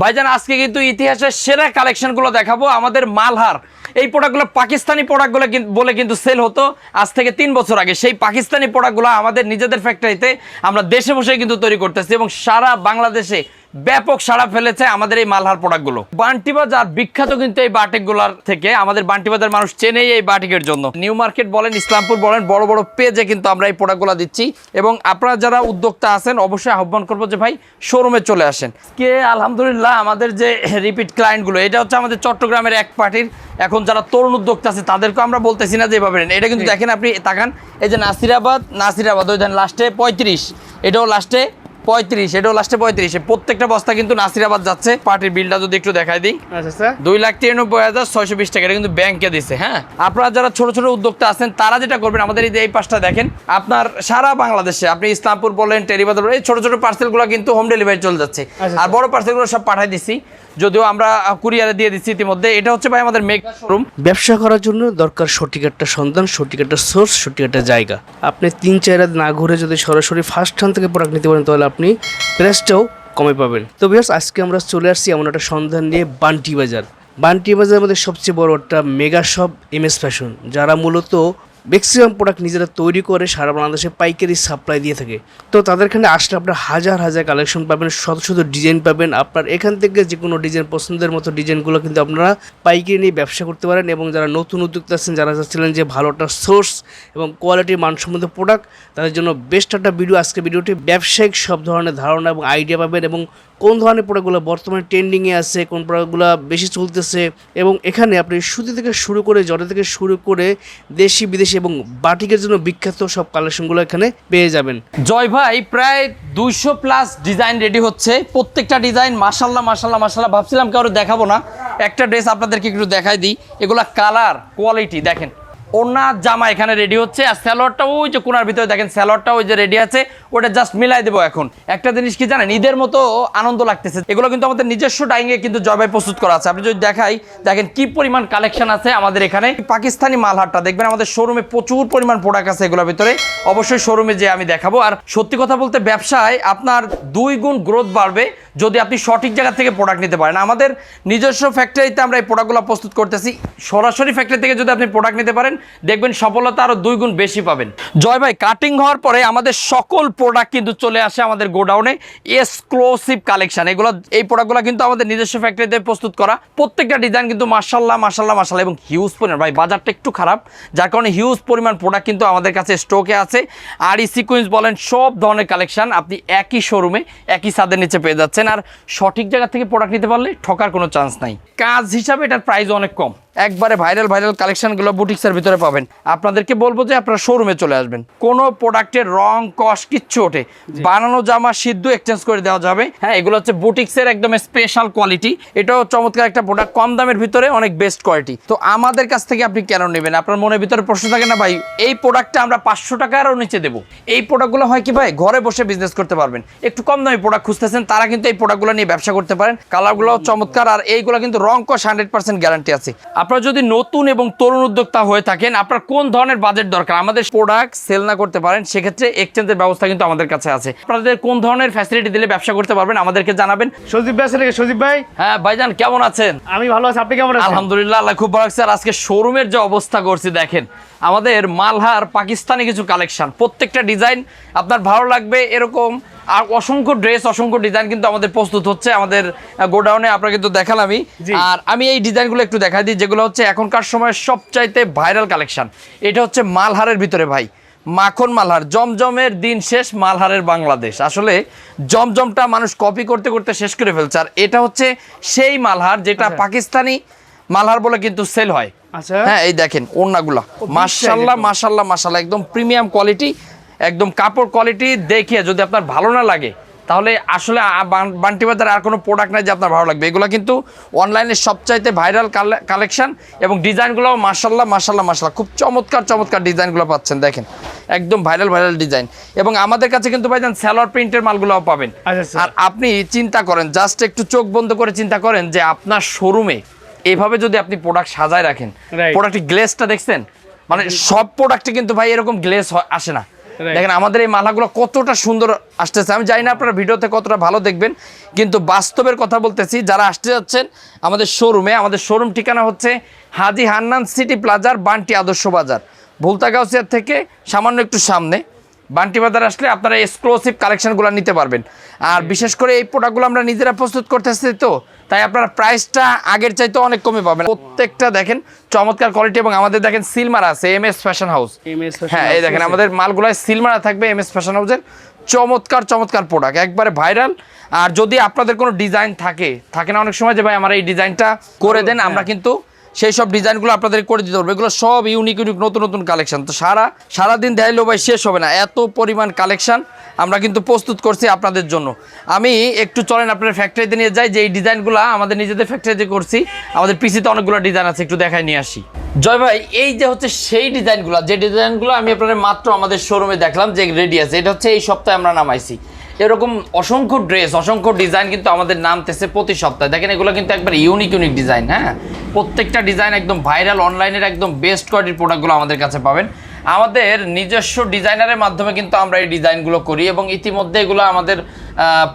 ভাইজান, আজকে কিন্তু ইতিহাসের সেরা কালেকশনগুলো দেখাবো। আমাদের মালহার, এই প্রোডাক্টগুলো পাকিস্তানি প্রোডাক্টগুলো বলে কিন্তু সেল হতো আজ থেকে তিন বছর আগে। সেই পাকিস্তানি প্রোডাক্টগুলো আমাদের নিজেদের ফ্যাক্টরিতে আমরা দেশে বসে কিন্তু তৈরি করতেছি এবং সারা বাংলাদেশে ব্যাপক সাড়া ফেলেছে আমাদের এই মালহার প্রোডাক্টগুলো বান্টি বাজার বিখ্যাত কিন্তু এই বাটিকগুলোর থেকে আমাদের বান্টি বাজার মানুষ চেনেই এই বাটিকের জন্য। নিউ মার্কেট বলেন ইসলামপুর বলেন বড় বড় পেজে কিন্তু আমরা এই প্রোডাক্টগুলো দিচ্ছি। এবং আপনারা যারা উদ্যোক্তা আছেন অবশ্যই আহ্বান করব যে ভাই শোরুমে চলে আসেন। কে আলহামদুলিল্লাহ আমাদের যে রিপিট ক্লায়েন্টগুলো এটা হচ্ছে আমাদের চট্টগ্রামের এক পার্টির। এখন যারা তরুণ উদ্যোক্তা আছে তাদেরকে আমরা বলতেছি না যে এভাবে নেন। এটা কিন্তু দেখেন আপনি তাকান। এই যে নাসিরাবাদ নাসিরাবাদ ওই দেন লাস্টে পঁয়ত্রিশ। এটাও লাস্টে পঁয়ত্রিশ এটাও লাস্টে পঁয়ত্রিশ। প্রত্যেকটা বস্তা কিন্তু নাসিরাবাদ যাচ্ছে। পার্টির বিলটা যদি একটু দেখাই দিই। আচ্ছা দুই লাখ তিরানব্বই হাজার ছয়শো বিশ টাকা এটা কিন্তু ব্যাংকে দিছে হ্যাঁ? আপনারা যারা ছোট ছোট উদ্যোক্তা আছেন তারা যেটা করবেন আমাদের এই যে এই পাশটা দেখেন আপনার সারা বাংলাদেশে আপনি ইসলামপুর বলেন টেরিবাদ বলেন এই ছোট ছোট পার্সেলগুলো কিন্তু হোম ডেলিভারি চলে যাচ্ছে। আচ্ছা, আর বড় পার্সেলগুলো সব পাঠাই দিছি। যদিও আমরা কুরিয়ারে দিয়ে দিচ্ছি ইতিমধ্যে। এটা হচ্ছে ভাই আমাদের মেগা শোরুম। ব্যবসা করার জন্য দরকার সঠিক একটা সন্ধান সঠিক একটা সোর্স সঠিক একটা জায়গা। আপনি তিন, চার রাত না ঘুরে যদি সরাসরি ফার্স্ট হ্যান্ড থেকে প্রোডাক্ট নিতে পারেন, তাহলে আপনি প্রাইসটাও কমে পাবেন। তো বিয়ার্স আজকে আমরা চলে আসছি এমন একটা সন্ধান নিয়ে বান্টি বাজার। বান্টি বাজারের মধ্যে সবচেয়ে বড় একটা mega shop M S fashion যারা মূলত ম্যাক্সিমাম প্রোডাক্ট নিজেরা তৈরি করে সারা বাংলাদেশে পাইকারি সাপ্লাই দিয়ে থাকে। তো তাদের এখানে আসলে আপনার হাজার হাজার কালেকশন পাবেন, শত শত ডিজাইন পাবেন। আপনার এখান থেকে যে কোনো ডিজাইন পছন্দের মতো ডিজাইনগুলো কিন্তু আপনারা পাইকারি নিয়ে ব্যবসা করতে পারেন এবং যারা নতুন উদ্যোক্তা আছেন, যারা চাচ্ছিলেন যে ভালো একটা সোর্স এবং কোয়ালিটির মানসম্মত প্রোডাক্ট তাদের জন্য বেস্ট একটা ভিডিও আজকে ভিডিওটি ব্যবসায়িক সব ধরনের ধারণা এবং আইডিয়া পাবেন এবং কোন ধরনের প্রোডাক্টগুলো বর্তমানে ট্রেন্ডিংয়ে আছে, কোন প্রোডাক্টগুলো বেশি চলতেছে এবং এখানে আপনি সুতি থেকে শুরু করে জটা থেকে শুরু করে দেশি, বিদেশি এবং বাটিকের জন্য বিখ্যাত সব কালেকশনগুলো এখানে পেয়ে যাবেন। জয় ভাই, প্রায় দুইশো প্লাস ডিজাইন রেডি হচ্ছে। প্রত্যেকটা ডিজাইন মাসাল্লাহ মাসাল্লাহ মাসাল্লাহ ভাবছিলাম কারও দেখাবো না। একটা ড্রেস আপনাদেরকে একটু দেখাই দিই। এগুলা কালার, কোয়ালিটি, দেখেন। ওনা জামা এখানে রেডি হচ্ছে। আর স্যালোয়ারটা ওই যে কোনার ভিতরে দেখেন স্যালোয়ারটা ওই যে রেডি আছে, ওটা জাস্ট মিলাই দেবো এখন। একটা জিনিস কি জানেন, ঈদের মতো আনন্দ লাগতেছে। এগুলো কিন্তু আমাদের নিজস্ব ডাইংয়ে কিন্তু জয়ভাই প্রস্তুত করা আছে। আপনি যদি দেখাই, দেখেন কি পরিমাণ কালেকশন আছে আমাদের এখানে। পাকিস্তানি মালহারটা দেখবেন আমাদের শোরুমে প্রচুর পরিমাণ প্রোডাক্ট আছে এগুলোর ভিতরে। অবশ্যই শোরুমে যে আমি দেখাবো। আর সত্যি কথা বলতে ব্যবসায় আপনার দুই গুণ গ্রোথ বাড়বে যদি আপনি সঠিক জায়গা থেকে প্রোডাক্ট নিতে পারেন। আমাদের নিজস্ব ফ্যাক্টরিতে আমরা এই প্রোডাক্টগুলো প্রস্তুত করতেছি। সরাসরি ফ্যাক্টরি থেকে যদি আপনি প্রোডাক্ট নিতে পারেন দেখবেন সফলতা আরও দুই গুণ বেশি পাবেন। জয় ভাই কাটিং হওয়ার পরে আমাদের সকল প্রোডাক্ট কিন্তু চলে আসে আমাদের গোডাউনে এক্সক্লুসিভ কালেকশন এগুলো, এই প্রোডাক্টগুলো কিন্তু আমাদের নিজস্ব ফ্যাক্টরিতে প্রস্তুত করা। প্রত্যেকটা ডিজাইন কিন্তু মার্শাল্লাহ মার্শাল্লাহ মার্শাল্লাহ এবং হিউজ পরিমাণ। ভাই, বাজারটা একটু খারাপ, যার কারণে হিউজ পরিমাণ প্রোডাক্ট কিন্তু আমাদের কাছে স্টকে আছে। আর এই সিকুয়েন্স বলেন, সব ধরনের কালেকশন আপনি একই শোরুমে একই ছাদের নিচে পেয়ে যাচ্ছেন। আর সঠিক জায়গা থেকে প্রোডাক্ট নিতে পারলে ঠকার কোনো চান্স নাই। কাজ হিসাবে এটার প্রাইস অনেক কম। একবারে ভাইরাল ভাইরাল কালেকশনগুলো বুটিক্সের ভিতরে পাবেন। আপনাদেরকে বলব যে আপনারা শোরুমে চলে আসবেন। কোনো প্রোডাক্টের রং কস কিচ্ছু ওঠে। বানানো জামা সিদ্ধ এক্সচেঞ্জ করে দেওয়া যাবে। হ্যাঁ এগুলো হচ্ছে বুটিক্সের একদম স্পেশাল কোয়ালিটি এটাও চমৎকার একটা প্রোডাক্ট কম দামের ভিতরে অনেক বেস্ট কোয়ালিটি তো আমাদের কাছ থেকে আপনি কেন নেবেন? আপনার মনের ভিতরে প্রশ্ন থাকে না ভাই এই প্রোডাক্টটা আমরা পাঁচশো টাকারও নিচে দেবো? এই প্রোডাক্টগুলো হয় কি ভাই ঘরে বসে বিজনেস করতে পারবেন। একটু কম দামি প্রোডাক্ট খুঁজতেছেন তারা কিন্তু এই প্রোডাক্টগুলো নিয়ে ব্যবসা করতে পারেন। কালারগুলো চমৎকার। আর এইগুলো কিন্তু রং কস হান্ড্রেড পার্সেন্ট গ্যারান্টি আছে। আপনারা যদি নতুন এবং তরুণ উদ্যোক্তা হয়ে থাকেন আপনার কোন ধরনের বাজেট দরকার? আমাদের প্রোডাক্ট সেল না করতে পারেন সেক্ষেত্রে এক্সচেঞ্জের ব্যবস্থা কিন্তু আমাদের কাছে আছে। আপনাদের কোন ধরনের ফ্যাসিলিটি দিলে ব্যবসা করতে পারবেন আমাদেরকে জানাবেন। সজীব ভাই সজীব ভাই। হ্যাঁ ভাইজান কেমন আছেন? আমি ভালো আছি আপনি কেমন আছেন? আলহামদুলিল্লাহ আল্লাহ খুব ভালো আর আজকে শোরুমের যে অবস্থা করছি দেখেন আমাদের মালহার পাকিস্তানি কিছু কালেকশন প্রত্যেকটা ডিজাইন আপনার ভালো লাগবে এরকম আর অসংখ্য ড্রেস অসংখ্য ডিজাইন কিন্তু আমাদের প্রস্তুত হচ্ছে আমাদের গোডাউনে আপনাকে কিন্তু দেখালামই আর আমি এই ডিজাইনগুলো একটু দেখাই দিই যেগুলো হচ্ছে এখনকার সময় সবচাইতে ভাইরাল কালেকশন। এটা হচ্ছে মালহারের ভিতরে ভাই মাখন মালহার জমজমের দিন শেষ মালহারের বাংলাদেশ। আসলে জমজমটা মানুষ কপি করতে করতে শেষ করে ফেলছে আর এটা হচ্ছে সেই মালহার যেটা আচ্ছা। পাকিস্তানি মালহার বলে কিন্তু সেল হয়। আচ্ছা। হ্যাঁ এই দেখেন size একদম। মাশাল্লাহ মাশাল্লাহ একদম প্রিমিয়াম কোয়ালিটি একদম কাপড় কোয়ালিটি দেখে যদি আপনার ভালো না লাগে তাহলে আসলে বান্টি বাজারে আর কোনো প্রোডাক্ট নাই যে আপনার ভালো লাগবে এগুলো কিন্তু অনলাইনে সবচাইতে ভাইরাল কালেকশন এবং ডিজাইনগুলো মাশাল্লাহ মাশাল্লাহ মাশাল্লাহ খুব চমৎকার চমৎকার ডিজাইনগুলো পাচ্ছেন দেখেন একদম ভাইরাল ভাইরাল ডিজাইন এবং আমাদের কাছে কিন্তু ভাইজান স্যালোয়ার প্রিন্টের মালগুলোও পাবেন আচ্ছা, আচ্ছা। আর আপনি চিন্তা করেন জাস্ট একটু চোখ বন্ধ করে চিন্তা করেন যে আপনার শোরুমে এভাবে যদি আপনি প্রোডাক্ট সাজায় রাখেন. প্রোডাক্টের গ্লেসটা দেখছেন মানে সব প্রোডাক্টে কিন্তু ভাই এরকম গ্লেস আসে না. দেখেন, আমাদের এই মালাগুলো কতটা সুন্দর আসতেছে। আমি জানি না আপনারা ভিডিওতে কতটা ভালো দেখবেন, কিন্তু বাস্তবের কথা বলতেছি, যারা আসতে যাচ্ছেন আমাদের শোরুমে আমাদের শোরুম ঠিকানা হচ্ছে হাজি হান্নান সিটি প্লাজার বান্টি আদর্শ বাজার ভুলতাগাউসিয়ার থেকে সামান্য একটু সামনে। বান্টি বাজার আসলে আপনারা এক্সক্লুসিভ কালেকশনগুলো নিতে পারবেন। আর বিশেষ করে এই প্রোডাক্টগুলো আমরা নিজেরা প্রস্তুত করতেছি তো তাই আপনারা প্রাইসটা আগের চাইতে অনেক কমে পাবেন। প্রত্যেকটা দেখেন চমৎকার কোয়ালিটি এবং আমাদের দেখেন সিলমার আছে এম এস ফ্যাশন হাউস হ্যাঁ এই দেখেন আমাদের মালগুলায় সিলমারা থাকবে এম এস ফ্যাশন হাউসের চমৎকার চমৎকার প্রোডাক্ট একবারে ভাইরাল আর যদি আপনাদের কোনো ডিজাইন থাকে থাকে না অনেক সময় যে ভাই আমার এই ডিজাইনটা করে দেন আমরা কিন্তু সেই সব ডিজাইনগুলো আপনাদের করে দিতে পারব। এগুলো সব ইউনিক ইউনিক নতুন নতুন কালেকশন তো সারা, সারাদিন দেখাইলেও ভাই শেষ হবে না। এত পরিমাণ কালেকশন আমরা কিন্তু প্রস্তুত করছি আপনাদের জন্য। আমি একটু চলেন আপনার ফ্যাক্টরিতে নিয়ে যাই, যে এই ডিজাইনগুলো আমাদের নিজেদের ফ্যাক্টরিতে করছি। আমাদের পিসিতে অনেকগুলো ডিজাইন আছে, একটু দেখায় নিয়ে আসি। জয় ভাই, এই যে হচ্ছে সেই ডিজাইনগুলো, যে ডিজাইনগুলো আমি আপনাদের মাত্র আমাদের শোরুমে দেখলাম যে রেডি আছে, এটা হচ্ছে এই সপ্তাহে আমরা নামাইছি। এরকম অসংখ্য ড্রেস অসংখ্য ডিজাইন কিন্তু আমাদের নামতেছে প্রতি সপ্তাহে। দেখেন এগুলো কিন্তু একবার ইউনিক ইউনিক ডিজাইন হ্যাঁ? প্রত্যেকটা ডিজাইন একদম ভাইরাল, অনলাইনের একদম বেস্ট কোয়ালিটির প্রোডাক্টগুলো আমাদের কাছে পাবেন। আমাদের নিজস্ব ডিজাইনারের মাধ্যমে কিন্তু আমরা এই ডিজাইনগুলো করি এবং ইতিমধ্যে এগুলো আমাদের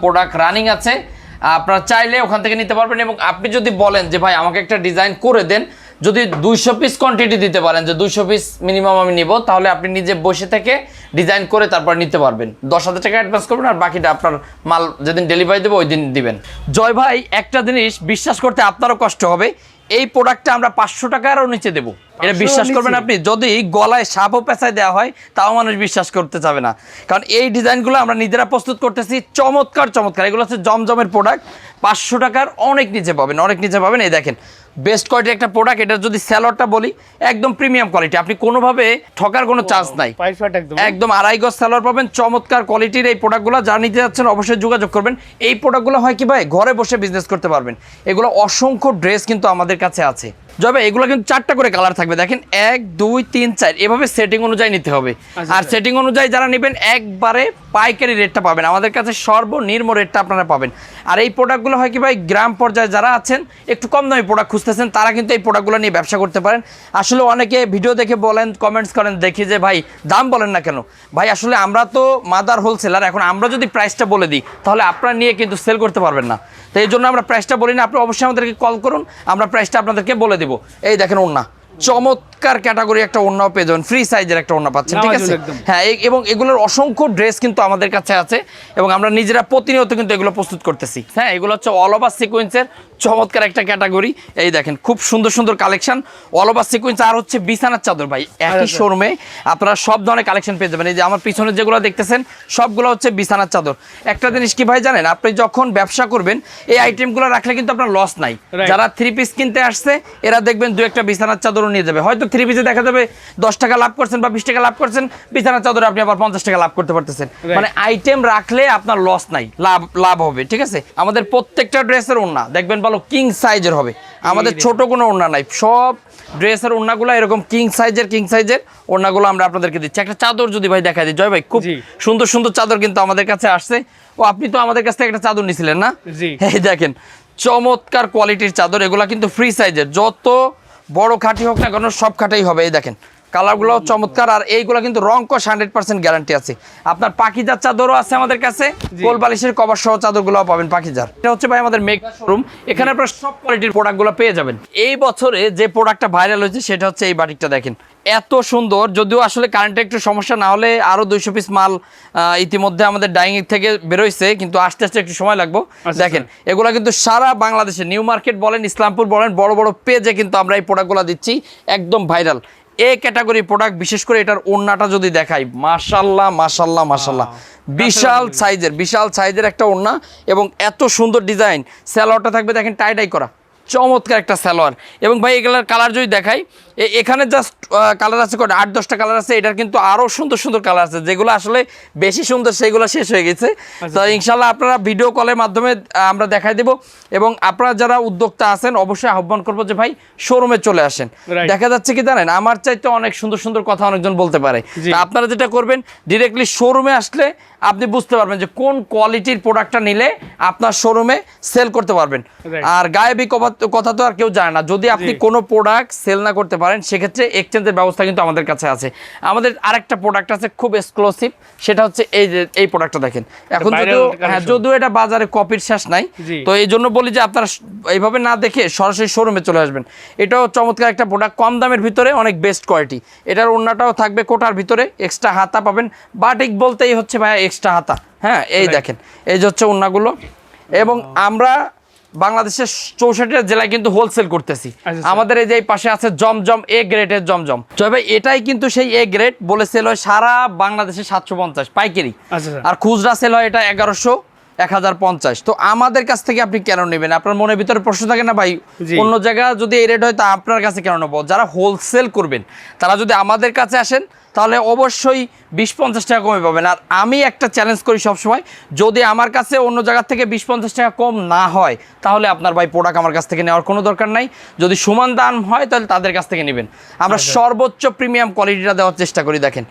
প্রোডাক্ট রানিং আছে। আপনারা চাইলে ওখান থেকে নিতে পারবেন এবং আপনি যদি বলেন যে, ভাই, আমাকে একটা ডিজাইন করে দেন। যদি দুইশো পিস কোয়ান্টিটি দিতে পারেন, যে দুইশো পিস মিনিমাম আমি নিব, তাহলে আপনি নিজে বসে থেকে ডিজাইন করে তারপর নিতে পারবেন। দশ হাজার টাকা অ্যাডভান্স করবেন আর বাকিটা আপনার মাল যেদিন ডেলিভারি দেবো, ওই দিন দিবেন। জয় ভাই, একটা জিনিস বিশ্বাস করতে আপনারও কষ্ট হবে। এই প্রোডাক্টটা আমরা পাঁচশো টাকারও নিচে দেবো। এটা বিশ্বাস করবেন আপনি যদি গলায় সাপও পেঁচায় দেওয়া হয় তাও মানুষ বিশ্বাস করতে চাবে না। কারণ এই ডিজাইনগুলো আমরা নিজেরা প্রস্তুত করতেছি চমৎকার চমৎকার। এগুলো হচ্ছে জমজমের প্রোডাক্ট পাঁচশো টাকার অনেক নিচে পাবেন অনেক নিচে পাবেন। এই দেখেন বেস্ট কোয়ালিটি একটা প্রোডাক্ট এটা যদি স্যালোয়ারটা বলি একদম প্রিমিয়াম কোয়ালিটি আপনি কোনোভাবে ঠকার কোনো চান্স নাই। একদম। একদম আড়াই গজ স্যালোয়ার পাবেন চমৎকার কোয়ালিটির এই প্রোডাক্টগুলো যা নিতে যাচ্ছেন অবশ্যই যোগাযোগ করবেন। এই প্রোডাক্টগুলো হয় কি ভাই? ঘরে বসে বিজনেস করতে পারবেন। এগুলো অসংখ্য ড্রেস কিন্তু আমাদের কাছে আছে। জবে এগুলো কিন্তু চারটা করে কালার থাকবে। দেখেন এক দুই তিন চার এভাবে সেটিং অনুযায়ী নিতে হবে। আচ্ছা, আর আচ্ছা। সেটিং অনুযায়ী যারা নেবেন একবারে পাইকারি রেটটা পাবেন। আমাদের কাছে সর্বনিম্ন রেটটা আপনারা পাবেন। আর এই প্রোডাক্টগুলো হয় কি ভাই গ্রাম পর্যায়ে যারা আছেন একটু কম দামি প্রোডাক্ট খুঁজতেছেন তারা কিন্তু এই প্রোডাক্টগুলো নিয়ে ব্যবসা করতে পারেন। আসলে অনেকে ভিডিও দেখে বলেন কমেন্টস করেন দেখি যে ভাই দাম বলেন না কেন? ভাই আসলে আমরা তো মাদার হোলসেলার এখন আমরা যদি প্রাইসটা বলে দিই তাহলে আপনারা নিয়ে কিন্তু সেল করতে পারবেন না। তো এই জন্য আমরা প্রাইসটা বলি না। আপনি অবশ্যই আমাদেরকে কল করুন, আমরা প্রাইসটা আপনাদেরকে বলে দেবো। এই দেখেন ওন্না চমৎকার ক্যাটাগরি একটা ওন্নাও পেয়ে যাবেন। ফ্রি সাইজের একটা ওন্না পাচ্ছেন ঠিক আছে? হ্যাঁ এবং এগুলোর অসংখ্য ড্রেস কিন্তু আমাদের কাছে আছে এবং আমরা নিজেরা প্রতিনিয়ত কিন্তু এগুলো প্রস্তুত করতেছি। হ্যাঁ এগুলো হচ্ছে অল ওভার সিকোয়েন্সের চমৎকার একটা ক্যাটাগরি এই দেখেন খুব সুন্দর সুন্দর কালেকশন অল ওভার সিকোয়েন্স আর হচ্ছে বিছানার চাদর ভাই একই। শোরুমে আপনারা সব ধরনের কালেকশন পেয়ে যাবেন। এই যে আমার পিছনে যেগুলো দেখতেছেন সবগুলো হচ্ছে বিছানার চাদর। একটা জিনিস কি ভাই জানেন আপনি যখন ব্যবসা করবেন এই আইটেমগুলো রাখলে কিন্তু আপনার লস নাই। যারা থ্রি পিস কিনতে আসছে এরা দেখবেন দু একটা বিছানার চাদরও নিয়ে যাবে। হয়তো থ্রি পিসে দেখা যাবে দশ টাকা লাভ করছেন বা বিশ টাকা লাভ করছেন বিছানা চাদরে আপনি আবার পঞ্চাশ টাকা লাভ করতে পারতেছেন। মানে আইটেম রাখলে আপনার লস নাই লাভ লাভ হবে ঠিক আছে? আমাদের প্রত্যেকটা ড্রেসের ওড়না দেখবেন ভালো কিং সাইজের হবে। আমাদের ছোট কোনো ওড়না নাই সব ড্রেসের ওড়নাগুলো এরকম কিং সাইজের কিং সাইজের ওড়নাগুলো আমরা আপনাদেরকে দিচ্ছি। একটা চাদর যদি ভাই দেখা দিই জয় ভাই খুব সুন্দর সুন্দর চাদর কিন্তু আমাদের কাছে আসছে। ও আপনি তো আমাদের কাছ থেকে একটা চাদর নিছিলেন না? জি। এই দেখেন চমৎকার কোয়ালিটির চাদর এগুলা কিন্তু ফ্রি সাইজের যত বড় খাটি হোক না কেন সব খাটাই হবে। এই দেখেন কালারগুলো চমৎকার আর এইগুলো কিন্তু রং কষ হান্ড্রেড পার্সেন্ট গ্যারান্টি আছে। আপনার পাখিজার চাদরও আছে আমাদের কাছে। কোল বালিশের কভার সহ চাদরগুলো পাবেন পাখিজার এটা হচ্ছে ভাই আমাদের মেক রুম এখানে আপনার সব কোয়ালিটির প্রোডাক্টগুলো পেয়ে যাবেন। এই বছরে যে প্রোডাক্টটা ভাইরাল হয়েছে সেটা হচ্ছে এই বাটিকটা দেখেন। এত সুন্দর। যদিও আসলে কারেন্টে একটু সমস্যা না হলে আরও দুইশো পিস মাল ইতিমধ্যে আমাদের ডাইনিং থেকে বেরোইছে কিন্তু আস্তে আস্তে একটু সময় লাগবো। আচ্ছা, দেখেন এগুলো কিন্তু সারা বাংলাদেশে নিউ মার্কেট বলেন ইসলামপুর বলেন বড় বড় পেজে কিন্তু আমরা এই প্রোডাক্টগুলো দিচ্ছি। একদম ভাইরাল এ ক্যাটাগরি প্রোডাক্ট বিশেষ করে এটার ওড়নাটা যদি দেখাই মাশাল্লাহ মাশাল্লাহ মাশাল্লাহ। বিশাল সাইজের বিশাল সাইজের একটা ওড়না এবং এত সুন্দর ডিজাইন স্যালোয়ারটা থাকবে দেখেন টাইডাই করা। চমৎকার একটা সালোয়ার। এবং ভাই এগুলোর কালার যদি দেখাই এখানে জাস্ট কালার আছে কটা? আট দশটা কালার আছে। এটার কিন্তু আরও সুন্দর সুন্দর কালার আছে। যেগুলো আসলে বেশি সুন্দর সেগুলো শেষ হয়ে গেছে। তো ইনশাল্লাহ আপনারা ভিডিও কলের মাধ্যমে আমরা দেখাই দেব। এবং আপনারা যারা উদ্যোক্তা আছেন অবশ্যই আহ্বান করব যে ভাই শোরুমে চলে আসেন। দেখা যাচ্ছে কি জানেন আমার চাইতে অনেক সুন্দর সুন্দর কথা অনেকজন বলতে পারে। আপনারা যেটা করবেন ডিরেক্টলি শোরুমে আসলে আপনি বুঝতে পারবেন যে কোন কোয়ালিটির প্রোডাক্টটা নিলে আপনার শোরুমে সেল করতে পারবেন। আর গায়েবী কথা তো আর কেউ জানে না। যদি আপনি। কোনো প্রোডাক্ট সেল না করতে পারেন সেক্ষেত্রে এক্সচেঞ্জের ব্যবস্থা কিন্তু আমাদের কাছে আছে। আমাদের আরেকটা প্রোডাক্ট আছে খুব এক্সক্লুসিভ সেটা হচ্ছে এই যে এই প্রোডাক্টটা দেখেন। এখন যদিও হ্যাঁ যদিও এটা বাজারে কপির শেষ নাই তো এই জন্য বলি যে আপনারা এইভাবে না দেখে সরাসরি শোরুমে চলে আসবেন। এটাও চমৎকার একটা প্রোডাক্ট কম দামের ভিতরে অনেক বেস্ট কোয়ালিটি এটার অন্যটাও থাকবে কোটার ভিতরে এক্সট্রা হাতা পাবেন। বাটিক বলতেই হচ্ছে ভাইয়া এক্সট্রা হাতা হ্যাঁ? এই দেখেন এই যে হচ্ছে উন্নাগুলো। এবং আমরা বাংলাদেশের চৌষট্টি জেলায় কিন্তু হোলসেল করতেছি। আচ্ছা, আমাদের এই যে এই পাশে আছে জমজম এ গ্রেডের জমজম। তবে ভাই এটাই কিন্তু সেই এ গ্রেড বলে সেল হয় সারা বাংলাদেশে সাতশো পঞ্চাশ পাইকারি। আচ্ছা আর খুচরা সেল হয় এটা এগারোশো। এক হাজার পঞ্চাশ। তো আমাদের কাছ থেকে আপনি কেন নেবেন? আপনার মনের ভিতরে প্রশ্ন থাকে না ভাই অন্য জায়গা যদি এই রেট হয় তা আপনার কাছে কেন নেব? যারা হোলসেল করবেন তারা যদি আমাদের কাছে আসেন তাহলে অবশ্যই বিশ পঞ্চাশ টাকা কমে পাবেন। আর আমি একটা চ্যালেঞ্জ করি সবসময় যদি আমার কাছে অন্য জায়গার থেকে বিশ পঞ্চাশ টাকা কম না হয় তাহলে আপনার ভাই প্রোডাক্ট আমার কাছ থেকে নেওয়ার কোনো দরকার নাই। যদি সমান দাম হয় তাহলে তাদের কাছ থেকে নেবেন। আমরা সর্বোচ্চ প্রিমিয়াম কোয়ালিটিটা দেওয়ার চেষ্টা করি দেখেন।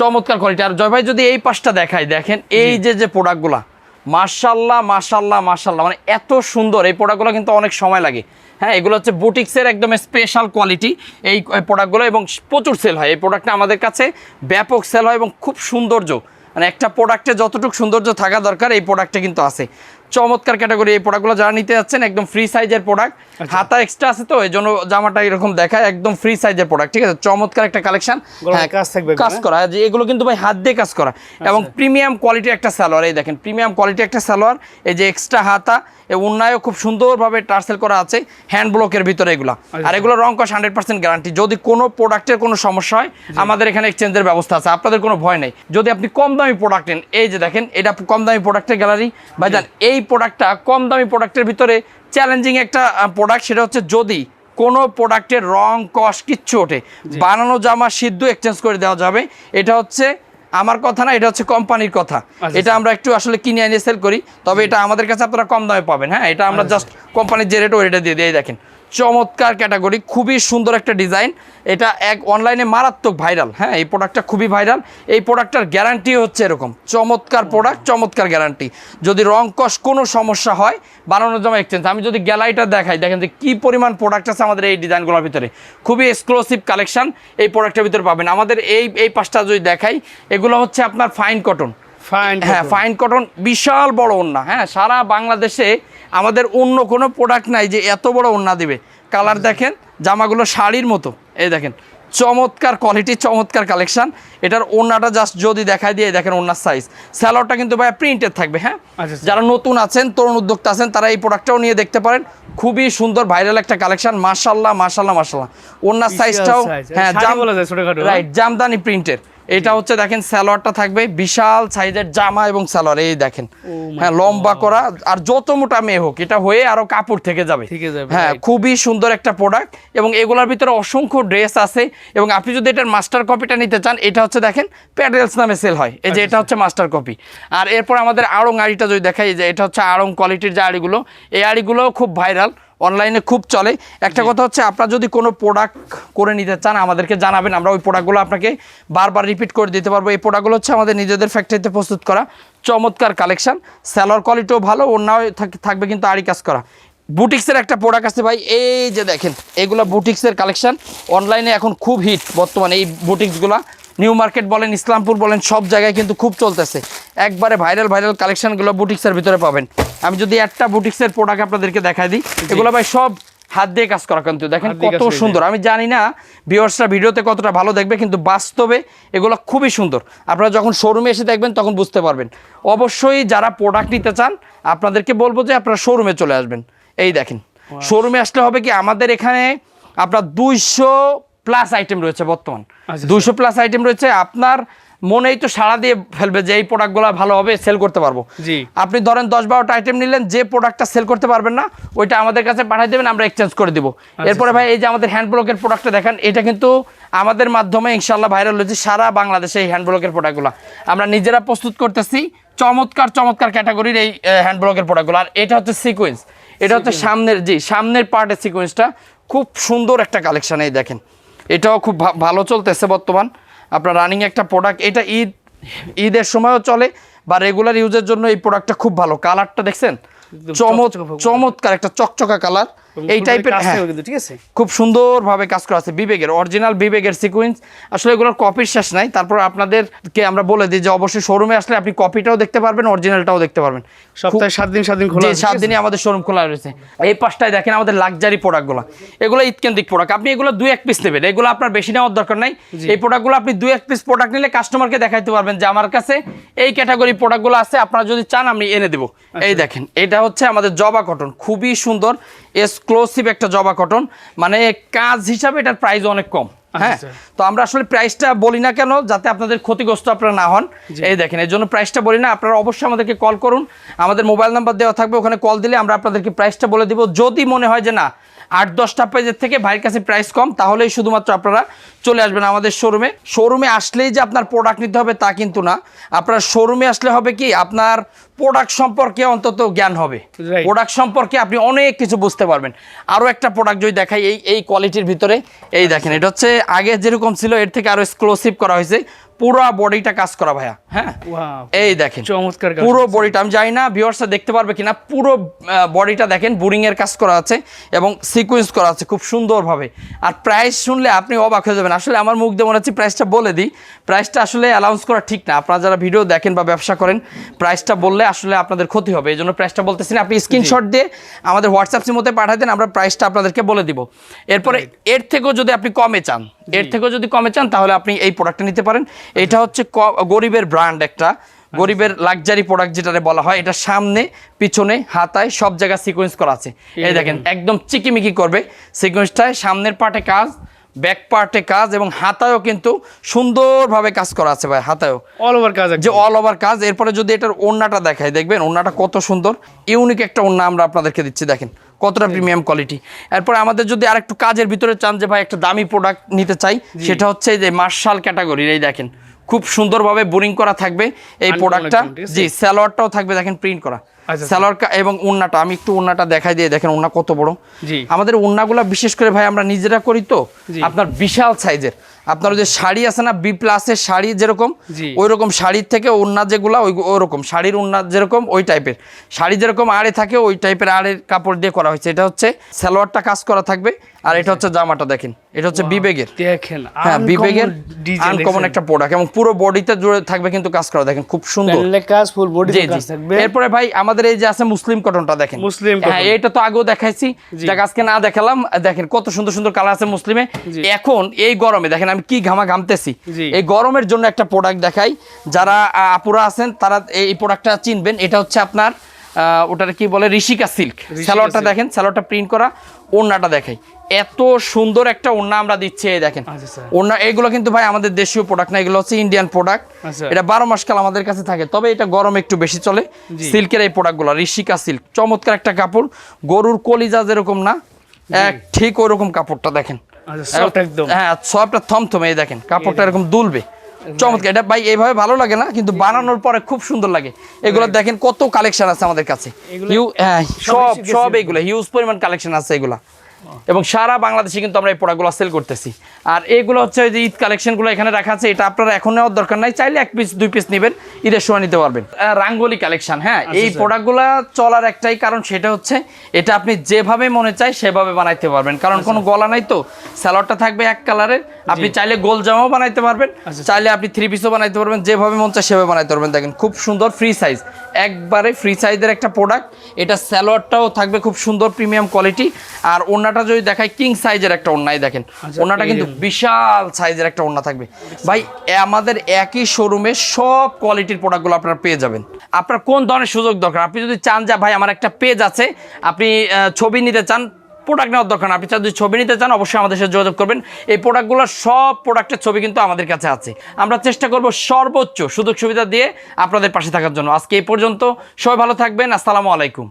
চমৎকার কোয়ালিটি আর জয় ভাই যদি এই পাশটা দেখাই দেখেন এই যে যে প্রোডাক্টগুলা মার্শাল্লাহ মার্শাল্লাহ মার্শাল্লাহ মানে এত সুন্দর। এই প্রোডাক্টগুলো কিন্তু অনেক সময় লাগে। হ্যাঁ এগুলো হচ্ছে বুটিক্সের একদম স্পেশাল কোয়ালিটি এই প্রোডাক্টগুলো এবং প্রচুর সেল হয়। এই প্রোডাক্টটা আমাদের কাছে ব্যাপক সেল হয় এবং খুব সৌন্দর্য। মানে একটা প্রোডাক্টে যতটুকু সৌন্দর্য থাকা দরকার, এই প্রোডাক্টে কিন্তু আছে। চমৎকার ক্যাটাগরি এই প্রোডাক্টগুলো যারা নিতে যাচ্ছেন একদম ফ্রি সাইজের প্রোডাক্ট হাতা এক্সট্রা আছে তো এই জন্য জামাটা এরকম দেখায় একদম ফ্রি সাইজের প্রোডাক্ট ঠিক আছে? চমৎকার একটা কালেকশন গলায় কাজ থাকবে কাজ হ্যাঁ? করা। যে এগুলো কিন্তু ভাই হাত দিয়ে কাজ করা। এবং প্রিমিয়াম কোয়ালিটি একটা সালোয়ার এই দেখেন প্রিমিয়াম কোয়ালিটি একটা সালোয়ার এই যে এক্সট্রা হাতা এই উন্নয়ও খুব সুন্দরভাবে টার্সেল করা আছে হ্যান্ড ব্লকের ভিতরে এগুলা। আর এগুলো রং কস হান্ড্রেড পার্সেন্ট গ্যারান্টি যদি কোনো প্রোডাক্টের কোনো সমস্যা হয় আমাদের এখানে এক্সচেঞ্জের ব্যবস্থা আছে। আপনাদের কোনো ভয় নেই। যদি আপনি কম দামি প্রোডাক্ট নেন এই যে দেখেন এটা কম দামি প্রোডাক্টের গ্যালারি ভাইজান এই প্রোডাক্টটা কম দামি প্রোডাক্টের ভিতরে চ্যালেঞ্জিং একটা প্রোডাক্ট সেটা হচ্ছে যদি কোনো প্রোডাক্টের রং কস কিচ্ছু ওঠে। বানানো জামা সিদ্ধ এক্সচেঞ্জ করে দেওয়া যাবে। এটা হচ্ছে আমার কথা না এটা হচ্ছে কোম্পানির কথা। আচ্ছা, এটা আমরা একটু আসলে কিনে এনে সেল করি। তবে এটা আমাদের কাছে আপনারা কম দামে পাবেন হ্যাঁ? এটা আমরা আচ্ছা। জাস্ট কোম্পানির যে রেট ওই রেটে দিয়ে দিয়ে দেখেন। চমৎকার ক্যাটাগরি খুবই সুন্দর একটা ডিজাইন। এটা এক অনলাইনে মারাত্মক ভাইরাল। হ্যাঁ এই প্রোডাক্টটা খুবই ভাইরাল। এই প্রোডাক্টটার গ্যারান্টি হচ্ছে এরকম। চমৎকার প্রোডাক্ট চমৎকার গ্যারান্টি যদি রং কস কোনো সমস্যা হয় বানানোর জন্য এক্সচেঞ্জ আমি যদি গ্যালারিটা দেখাই দেখেন যে কী পরিমাণ প্রোডাক্ট আছে আমাদের এই ডিজাইনগুলোর ভিতরে। খুবই এক্সক্লুসিভ কালেকশন এই প্রোডাক্টের ভিতরে পাবেন। আমাদের এই এই পাঁচটা যদি দেখাই এগুলো হচ্ছে আপনার ফাইন কটন ফাইন হ্যাঁ ফাইন কটন বিশাল বড় ওন্না হ্যাঁ সারা বাংলাদেশে আমাদের অন্য কোনো প্রোডাক্ট নাই যে এত বড় ওন্না দিবে। কালার দেখেন জামাগুলো শাড়ির মতো। এই দেখেন চমৎকার কোয়ালিটি চমৎকার কালেকশন এটার ওন্নাটা জাস্ট যদি দেখাই দিয়ে দেখেন ওন্নার সাইজ স্যালোয়ারটা কিন্তু ভাই প্রিন্টেড থাকবে হ্যাঁ? আচ্ছা, আচ্ছা। যারা নতুন আছেন তরুণ উদ্যোক্তা আছেন তারা এই প্রোডাক্টটাও নিয়ে দেখতে পারেন। খুবই সুন্দর ভাইরাল একটা কালেকশন মাশাল্লাহ মাশাল্লাহ মাশাল্লাহ ওন্নার বিশাল সাইজটাও হ্যাঁ জাম বলা যায় ছোটখাটো, হ্যাঁ? রাইট জামদানি প্রিন্টের এটা হচ্ছে দেখেন সালোয়ারটা থাকবে বিশাল সাইজের জামা এবং সালোয়ার এই দেখেন। হ্যাঁ লম্বা করা আর যত মোটা মেয়ে হোক এটা হয়ে আরও কাপড় থেকে যাবে। হ্যাঁ খুবই সুন্দর একটা প্রোডাক্ট এবং এগুলোর ভিতরে অসংখ্য ড্রেস আছে এবং আপনি যদি এটার মাস্টার কপিটা নিতে চান এটা হচ্ছে দেখেন প্যাডেলস নামে সেল হয়। এই যে আচ্ছা, এটা হচ্ছে মাস্টার কপি আর এরপর আমাদের আড়ং আড়িটা যদি দেখাই এই যে এটা হচ্ছে আড়ং কোয়ালিটির যে আড়িগুলো এই আড়িগুলোও খুব ভাইরাল অনলাইনে খুব চলে। একটা কথা হচ্ছে আপনারা যদি কোনো প্রোডাক্ট করে নিতে চান আমাদেরকে জানাবেন। আমরা ওই প্রোডাক্টগুলো আপনাকে বারবার রিপিট করে দিতে পারব। এই প্রোডাক্টগুলো হচ্ছে আমাদের নিজেদের ফ্যাক্টরিতে প্রস্তুত করা। চমৎকার কালেকশন স্যালোয়ার কোয়ালিটিও ভালো অন্যাও থাকবে কিন্তু আড়ি কাজ করা। বুটিক্সের একটা প্রোডাক্ট আছে ভাই এই যে দেখেন এগুলো বুটিক্সের কালেকশন অনলাইনে এখন খুব হিট বর্তমানে এই বুটিক্সগুলো। নিউ মার্কেট বলেন ইসলামপুর বলেন সব জায়গায় কিন্তু খুব চলতেছে। একবারে ভাইরাল ভাইরাল কালেকশনগুলো বুটিক্সের ভিতরে পাবেন। আমি যদি একটা বুটিক্সের প্রোডাক্ট আপনাদেরকে দেখাই দিই এগুলো ভাই সব হাত দিয়ে কাজ করা কিন্তু। দেখেন কত সুন্দর। আমি জানি না ভিওর্সরা ভিডিওতে কতটা ভালো দেখবে কিন্তু বাস্তবে এগুলো খুবই সুন্দর। আপনারা যখন শোরুমে এসে দেখবেন তখন বুঝতে পারবেন। অবশ্যই যারা প্রোডাক্ট নিতে চান আপনাদেরকে বলব যে আপনারা শোরুমে চলে আসবেন। এই দেখেন। শোরুমে আসলে হবে কি আমাদের এখানে আপনার দুইশো প্লাস আইটেম রয়েছে বর্তমান। আচ্ছা, দুইশো প্লাস আইটেম রয়েছে আপনার মনেই তো সাড়া দিয়ে ফেলবে যে এই প্রোডাক্টগুলো ভালো হবে সেল করতে পারব। জি। আপনি ধরেন দশ বারোটা আইটেম নিলেন যে প্রোডাক্টটা সেল করতে পারবেন না ওইটা আমাদের কাছে পাঠিয়ে দেবেন আমরা এক্সচেঞ্জ করে দিব। এরপরে ভাই এই যে আমাদের হ্যান্ড ব্লকের প্রোডাক্টটা দেখেন এটা কিন্তু আমাদের মাধ্যমে ইনশাল্লাহ ভাইরাল হয়েছে সারা বাংলাদেশে এই হ্যান্ড ব্লকের প্রোডাক্টগুলো আমরা নিজেরা প্রস্তুত করতেছি চমৎকার চমৎকার ক্যাটাগরির এই হ্যান্ড ব্লকের প্রোডাক্টগুলো আর এটা হচ্ছে সিকোয়েন্স এটা হচ্ছে সামনের জি সামনের পার্টের সিকোয়েন্সটা খুব সুন্দর একটা কালেকশন এই দেখেন। এটাও খুব ভা- ভালো চলতেছে বর্তমান। আপনার রানিং একটা প্রোডাক্ট এটা ঈদ ঈদের সময়ও চলে বা রেগুলার ইউজের জন্য এই প্রোডাক্টটা খুব ভালো। কালারটা দেখছেন। চমৎকার একটা চকচকা কালার এই টাইপের হ্যাঁ ঠিক আছে? খুব সুন্দরভাবে কাজ করা আছে বিবেকের অরিজিনাল বিবেকের সিকুয়েন্স আসলে এগুলোর কপির শেষ নাই তারপর আপনাদেরকে আমরা বলে দিই যে অবশ্যই শোরুমে আসলে আপনি কপিটাও দেখতে পারবেন অরিজিনালটাও দেখতে পারবেন। সপ্তাহে সাত দিন সাত দিন খোলা আছে, সাত দিনই আমাদের শোরুম খোলা রয়েছে। এই পাশটায় দেখেন আমাদের লাক্সারি প্রোডাক্টগুলো এগুলো ঈদকেন্দ্রিক প্রোডাক্ট আপনি এগুলো দুই এক পিস নেবেন এগুলো আপনার বেশি নেওয়ার দরকার নাই। এই প্রোডাক্টগুলো আপনি দুই এক পিস প্রোডাক্ট নিলে কাস্টমারকে দেখাইতে পারবেন যে আমার কাছে এই ক্যাটাগরি প্রোডাক্টগুলো আছে আপনারা যদি চান আমি এনে দেবো। আচ্ছা। এই দেখেন এটা হচ্ছে আমাদের জবা কটন খুবই সুন্দর। এক্সক্লুসিভ একটা জবা কটন মানে কাজ হিসাবে এটার প্রাইস অনেক কম। হ্যাঁ? আচ্ছা। তো আমরা আসলে প্রাইসটা বলি না কেন যাতে আপনাদের ক্ষতিগ্রস্ত আপনারা না হন। এই দেখেন এর জন্য প্রাইসটা বলি না আপনারা অবশ্যই আমাদেরকে কল করুন। আমাদের মোবাইল নাম্বার দেওয়া থাকবে ওখানে কল দিলে আমরা আপনাদেরকে প্রাইসটা বলে দিব। যদি মনে হয় যে না আট দশটা পেজের থেকে ভাইয়ের কাছে প্রাইস কম তাহলেই শুধুমাত্র আপনারা চলে আসবেন আমাদের শোরুমে শোরুমে আসলেই যে আপনার প্রোডাক্ট নিতে হবে তা কিন্তু না। আপনার শোরুমে আসলে হবে কি আপনার প্রোডাক্ট সম্পর্কে অন্তত জ্ঞান হবে। প্রোডাক্ট সম্পর্কে আপনি অনেক কিছু বুঝতে পারবেন। আরও একটা প্রোডাক্ট যদি দেখাই এই এই কোয়ালিটির ভিতরে এই দেখেন এটা হচ্ছে আগে যেরকম ছিল এর থেকে আরও এক্সক্লুসিভ করা হয়েছে। পুরো বডিটা কাজ করা ভাইয়া হ্যাঁ? এই দেখেন চমৎকার পুরো বডিটা আমি জানি না ভিউয়ার্সরা দেখতে পারবে কিনা পুরো বডিটা দেখেন বোরিং এর কাজ করা আছে এবং সিকোয়েন্স করা আছে খুব সুন্দরভাবে। আর প্রাইস শুনলে আপনি অবাক হয়ে যাবেন। আসলে আমার মুখ দিয়ে মনে হচ্ছে প্রাইসটা বলে দিই। প্রাইসটা আসলে অ্যালাউন্স করা ঠিক না। আপনারা যারা ভিডিও দেখেন বা ব্যবসা করেন প্রাইসটা বললে আসলে আপনাদের ক্ষতি হবে। এই জন্য প্রাইসটা বলতেছি না আপনি স্ক্রিনশট দিয়ে আমাদের হোয়াটসঅ্যাপ মধ্যে পাঠাই দেন আমরা প্রাইসটা আপনাদেরকে বলে দিব। এরপরে এর থেকেও যদি আপনি কমে চান এর থেকেও যদি কমে চান তাহলে আপনি এই প্রোডাক্টটা নিতে পারেন। এটা হচ্ছে গরিবের ব্র্যান্ড একটা। গরিবের লাক্সারি প্রোডাক্ট যেটারে বলা হয় এটা সামনে পিছনে হাতায় সব জায়গায় সিকোয়েন্স করা আছে। এই দেখেন একদম চিকিমিকি করবে। সিকোয়েন্সটায় সামনের পার্টে কাজ ব্যাক পার্টে কাজ এবং হাতায়ও কিন্তু সুন্দরভাবে কাজ করা আছে ভাই হাতায়ও। অল ওভার কাজ যে অল ওভার কাজ এরপরে যদি এটার ওড়নাটা দেখায় দেখবেন ওড়নাটা কত সুন্দর। ইউনিক একটা ওড়না আমরা আপনাদেরকে দিচ্ছি দেখেন। কতটা প্রিমিয়াম কোয়ালিটি এরপরে আমাদের যদি আরেকটু কাজের ভিতরে চান যে ভাই একটা দামি প্রোডাক্ট নিতে চাই সেটা হচ্ছে যে মার্শাল ক্যাটাগরির এই দেখেন। খুব সুন্দরভাবে বোরিং করা থাকবে এই প্রোডাক্টটা জি স্যালোয়ারটাও থাকবে দেখেন প্রিন্ট করা। আচ্ছা, স্যালোয়ার এবং ওড়নাটা আমি একটু ওড়নাটা দেখাই দিয়ে দেখেন ওড়না কত বড়। জি। আমাদের ওড়নাগুলা বিশেষ করে ভাই আমরা নিজেরা করি তো আপনার বিশাল সাইজের আপনার যে শাড়ি আছে না বি প্লাসের শাড়ি যেরকম। ওই রকম শাড়ির থেকে ওড়না যেগুলো ওই ওরকম শাড়ির ওড়না যেরকম ওই টাইপের শাড়ি যেরকম আড়ে থাকে ওই টাইপের আড়ের কাপড় দিয়ে করা হয়েছে। এটা হচ্ছে সালোয়ারটা কাজ করা থাকবে। আর এটা হচ্ছে জামাটা দেখেন। এটা হচ্ছে বিবেগের দেখেন হ্যাঁ বিবেগের ডিজাইন আনকমন একটা প্রোডাক্ট এবং পুরো বডিতে জুড়ে থাকবে কিন্তু কাজ করা দেখেন খুব সুন্দর। কাজ ফুল বডি জি কাজ থাকবে। এরপরে ভাই আমাদের এই যে আছে মুসলিম কটনটা দেখেন। মুসলিম হ্যাঁ এটা তো আগেও দেখাইছি। যাক আজকে না দেখালাম দেখেন কত সুন্দর সুন্দর কালার আছে মুসলিমে। এখন এই গরমে দেখেন আমি কি ঘামা ঘামতেছি। এই গরমের জন্য একটা প্রোডাক্ট দেখাই। যারা আপুরা আছেন তারা এই প্রোডাক্টটা চিনবেন। এটা হচ্ছে আপনার আহ, ওটার কি বলে ঋষিকা সিল্ক স্যালোয়ারটা দেখেন স্যালোয়ারটা প্রিন্ট করা। ওড়নাটা দেখাই। এত সুন্দর একটা ওড়না আমরা দিচ্ছি এই দেখেন। আচ্ছা, ওড়না এগুলো কিন্তু ভাই আমাদের দেশীয় প্রোডাক্ট না এগুলো হচ্ছে ইন্ডিয়ান প্রোডাক্ট আচ্ছা। এটা বারো মাস কাল আমাদের কাছে থাকে তবে এটা গরম একটু বেশি চলে। সিল্কের এই প্রোডাক্টগুলো ঋষিকা সিল্ক চমৎকার একটা কাপড়। গরুর কলিজা যেরকম না এক ঠিক ওরকম কাপড়টা দেখেন। আচ্ছা হ্যাঁ সবটা থমথমে এই দেখেন কাপড়টা এরকম দুলবে। চমৎকার এটা ভাই এইভাবে ভালো লাগে না কিন্তু বানানোর পরে খুব সুন্দর লাগে। এগুলো দেখেন কত কালেকশন আছে আমাদের কাছে। এগুলো- হিউ- হ্যাঁ, সব সব এগুলো। হিউজ পরিমাণ কালেকশন আছে এগুলা। এবং সারা বাংলাদেশে কিন্তু আমরা এই প্রোডাক্টগুলো সেল করতেছি। আর এইগুলো হচ্ছে যে ঈদ কালেকশনগুলো এখানে রাখা আছে এটা আপনারা এখন নেওয়ার দরকার নাই চাইলে এক পিস দুই পিস নেবেন ঈদের সময় নিতে পারবেন। রাঙ্গোলি কালেকশন হ্যাঁ এই স্যার। প্রোডাক্টগুলো চলার একটাই কারণ সেটা হচ্ছে এটা আপনি যেভাবে মনে চায় সেভাবে বানাইতে পারবেন। কারণ কোনো গলা নাই তো স্যালোয়ারটা থাকবে এক কালারের আপনি চাইলে গোল জামাও বানাইতে পারবেন আচ্ছা, চাইলে আপনি থ্রি পিসও বানাইতে পারবেন যেভাবে মন চায় সেভাবে বানাইতে পারবেন। দেখেন খুব সুন্দর ফ্রি সাইজ একবারে ফ্রি সাইজের একটা প্রোডাক্ট এটা স্যালোয়ারটাও থাকবে খুব সুন্দর প্রিমিয়াম কোয়ালিটি আর ওড়নাটা যদি দেখায় কিং সাইজের একটা ওড়নাই দেখেন। আচ্ছা, ওড়নাটা কিন্তু বিশাল সাইজের একটা ওড়না থাকবে। ভাই আমাদের একই শোরুমে সব কোয়ালিটির প্রোডাক্টগুলো আপনারা পেয়ে যাবেন। আপনার কোন ধরনের সুযোগ দরকার? আপনি যদি চান যে ভাই আমার একটা পেজ আছে। আপনি ছবি নিতে চান প্রোডাক্ট নেওয়ার দরকার আপনি যদি ছবি নিতে চান, অবশ্যই আমাদের সাথে যোগাযোগ করবেন। এই প্রোডাক্টগুলোর সব প্রোডাক্টের ছবি কিন্তু আমাদের কাছে আছে। আমরা চেষ্টা করব সর্বোচ্চ সুযোগ সুবিধা দিয়ে আপনাদের পাশে থাকার জন্য। আজকে এই পর্যন্ত সবাই ভালো থাকবেন। আসসালামু আলাইকুম।